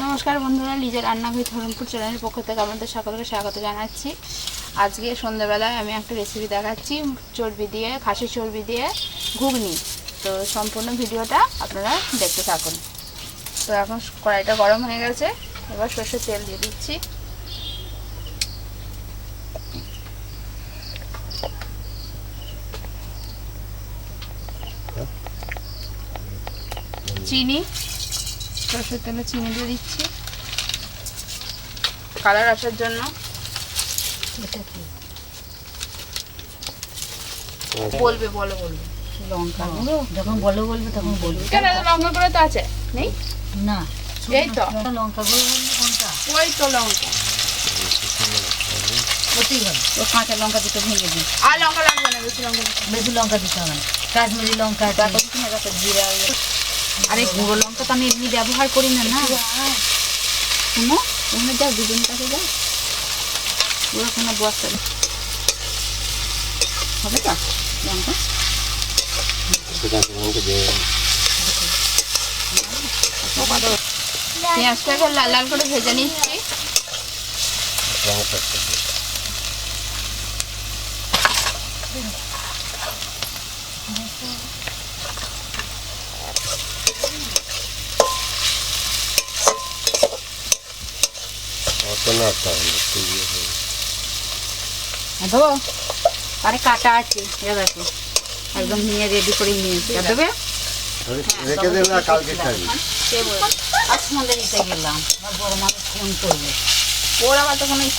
নমস্কার বন্ধুরা, লিজের রান্নাঘর ধরমপুর চ্যানেলের পক্ষ থেকে আপনাদের সকলকে স্বাগত জানাচ্ছি। আজকে সন্ধ্যাবেলায় আমি একটা রেসিপি দেখাচ্ছি, চর্বি দিয়ে খাসি চর্বি দিয়ে ঘুগনি। তো সম্পূর্ণ ভিডিওটা আপনারা দেখতে থাকুন। তো এখন কড়াইটা গরম হয়ে গেছে, এবার সর্ষের তেল দিয়ে দিচ্ছি। চিনি সর্ষের তেলে চিনি দিয়ে দিচ্ছি। কালার আসার জন্য। এটা কি? বলবে বলো বলবে লঙ্কা। গুঁড়ো যখন বলো বলবে তখন বলবে কেন লঙ্কা করে তো আছে? নেই? না। এই তো। লঙ্কা গুঁড়ো বললে কোনটা? ওই তো লঙ্কা। ওতেই হবে। ও কাঁচা লঙ্কা দুটো ভেঙে দিই আর লঙ্কা লাগবে না বেশি লঙ্কা দিতে হবে না। বেশি লঙ্কা দিতে হবে না। কাশ্মীরি লঙ্কা তারপর জিরা। আরে গুঁড়ো লঙ্কা তো আমি এমনি ব্যবহার করি না না? শুনো। ওখানে যাও দুজন কাছে যাও। ওরা কোনো বস্তা হবে তো? লঙ্কা? পেঁয়াজটাকে লাল লাল করে ভেজে নিচ্ছি। দেবো আরে কাটা আছে দেখো একদম নিয়ে রেডি করে নিয়েছি দেবে? রেখে দেন না কালকে খাবি আজ সন্ধ্যে দিতে গেলাম বড় মানুষ ফোন করবে ওর আবার তো কোনো নেই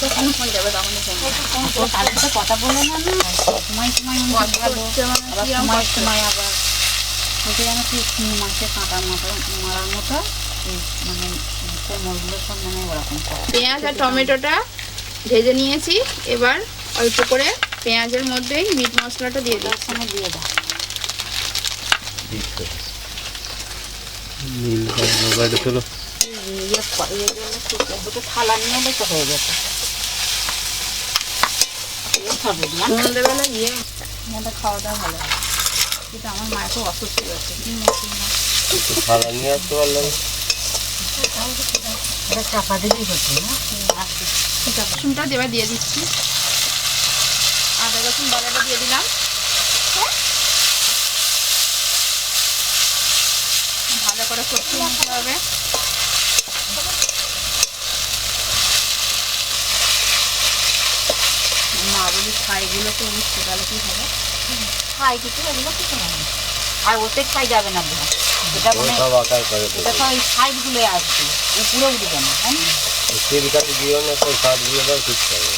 তখন ফোন যাবে তখনই ফোন কালকে তো কথা বলে না সময় সময় আবার কিরম সময় সময় আবার ওকে যেন কি তিন কাঁটা মতো মারার মতো মানে মানে পেঁয়াজ আর টমেটোটা ভেজে নিয়েছি। এবার অল্প করে পেঁয়াজের মধ্যেই মিট মশলাটা দিয়ে দিই ওখানে দিয়ে দাও। ইয়ে ইয়ে থালা নিয়ে তো হয়ে সন্ধ্যেবেলা গিয়ে আমাদের খাওয়া দাওয়া ভালো কিন্তু আমার মায়ের খুব অসুস্থ হয়েছে। কি থালা নিয়ে আসতে পারলাম এটা চাপা দিলেই হতো না? রসুনটা দিয়ে দিচ্ছি। আদা রসুন বাটাটা দিয়ে দিলাম। হ্যাঁ? ভালো করে কষিয়ে নিতে হবে। মা বলি ছাইগুলো তো উঠছে তাহলে কি হবে? খাই কিছু এগুলো কিছু না আর ওতে যাবে না এটা মানে সব আকার এটা সব ওই সাইডগুলো আসবে। উপরে উঠবে না তাই না দিও না তো কাঠগুলো দাও ঠিক হবে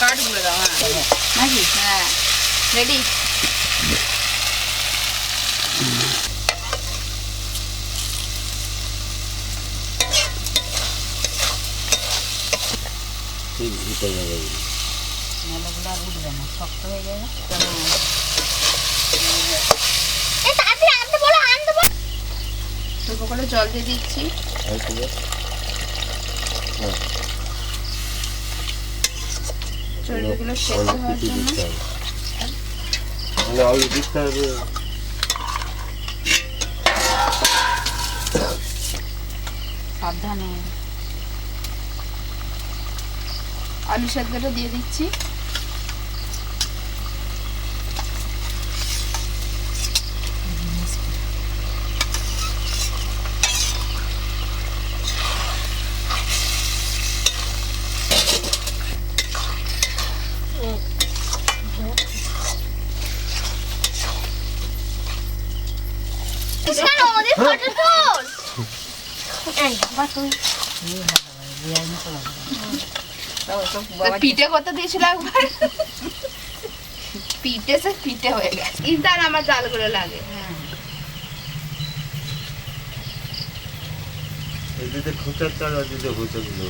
কাঠগুলো দাও হ্যাঁ। নাকি? হ্যাঁ। রেডি ঠিক উঠে যাবে। উঠবে না শক্ত হয়ে যাবে। অল্প করে জল দিয়ে দিচ্ছি। বল? চর্বিগুলো সেদ্ধ অল্প হওয়ার জন্য। মানে সাবধানে। আলু সেদ্ধটা দিয়ে দিচ্ছি এই বাবা তুই এই বাবা, বিয়ার মতো লাগে। তো পিঠে করতে দিয়েছিল একবার। পিঠে সে পিঠে হয়ে গেছে। ইদার আমার চালগুলো লাগে। এদিকে খুঁচার চাল আর দিতে খুঁচাগুলো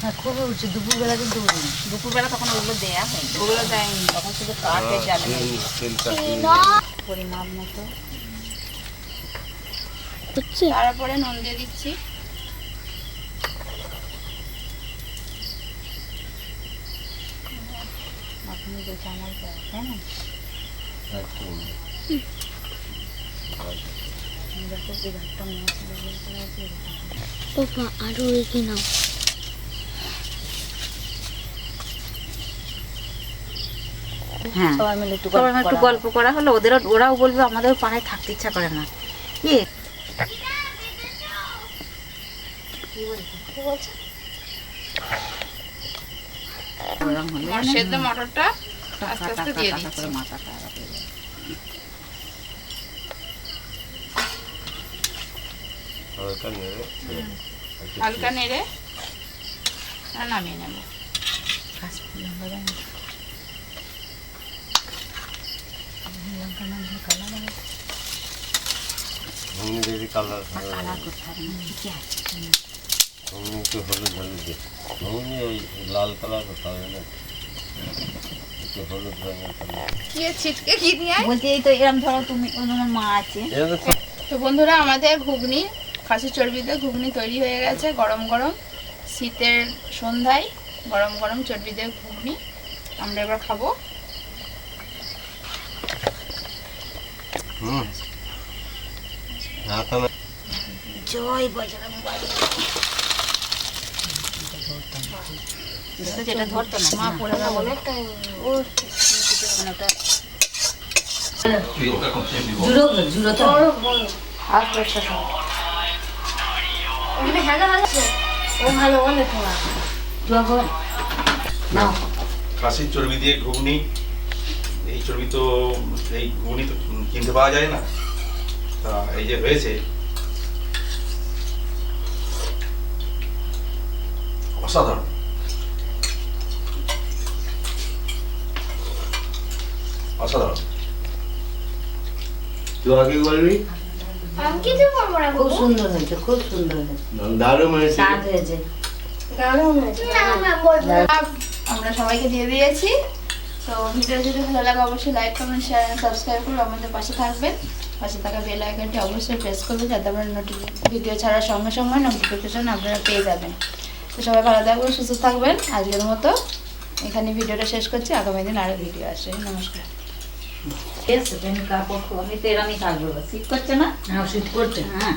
হ্যাঁ খুবই উঠছে দুপুরবেলা কিন্তু দুপুরবেলা তখন ওগুলো দেয়া হয় ওগুলো দেয়নি। তখন শুধু কাঠে যাবে না। তেল কাটি পরিমাপ মতো তারপরে নুন দিয়ে দিচ্ছি আপনি যে চামচ দেয় তাই না একদম যাতে যায় ওপা আরও এগিয়ে নাও। হ্যাঁ। সবাই মিলে একটু গল্প করা। হলো। ওদেরও ওরাও বলবে আমাদের পাড়ায় থাকতে ইচ্ছা করে না। আমার সেদ্ধ মটরটা আস্তে আস্তে দিয়ে দিচ্ছি। মাথাটা আলাদা যাবে। হালকা নেড়ে নামিয়ে নেব। লঙ্কা দেয় না। লঙ্কা না দিয়ে কালার হবে। ঘুগনি কালার ঘুগনি একটু হলুদ হলুদ ঘুগনি ওই লাল কালার করতে হবে না? তো এরম ধরো তুমি তোমার মা আছে। এটা তো সব- তো বন্ধুরা আমাদের ঘুগনি খাসি চর্বিতে ঘুগনি তৈরি হয়ে গেছে গরম গরম। শীতের সন্ধ্যায় গরম গরম চর্বিতে ঘুগনি। আমরা এবার খাব। হুম। জয় বজরং যেটা ধরতো না। মা পড়ে না বলে। ও জুড়ো জুড়ো তো। আসবে একটা সময় ওখানে হ্যালো ভালো আছে? ও ভালো অনেক ভালো খাসির চর্বি দিয়ে ঘুগনি। এই চর্বি তো এই ঘুগনি তো কিনতে পাওয়া যায় না। এই যে হয়েছে অসাধারণ। অসাধারণ। তুই আগে বলবি? খুব সুন্দর হয়েছে খুব সুন্দর হয়েছে। দারুণ হয়েছে। হয়েছে। আমরা সবাইকে দিয়ে দিয়েছি। তো ভিডিও যদি ভালো লাগে অবশ্যই লাইক কমেন্ট শেয়ার সাবস্ক্রাইব করে আমাদের পাশে থাকবেন। পাশে থাকা বেল আইকনটি অবশ্যই প্রেস করবে যাতে আপনার নোটি ভিডিও ছাড়ার সঙ্গে সঙ্গে নোটিফিকেশন আপনারা পেয়ে যাবেন। তো সবাই ভালো থাকবেন সুস্থ থাকবেন। আজকের মতো এখানে ভিডিওটা শেষ করছি। আগামী দিন আরও ভিডিও আসে নমস্কার। ঠিক আছে তুমি কাপড় আমি তো এরামই থাকব শীত করছে না? হ্যাঁ শীত করছে। হ্যাঁ।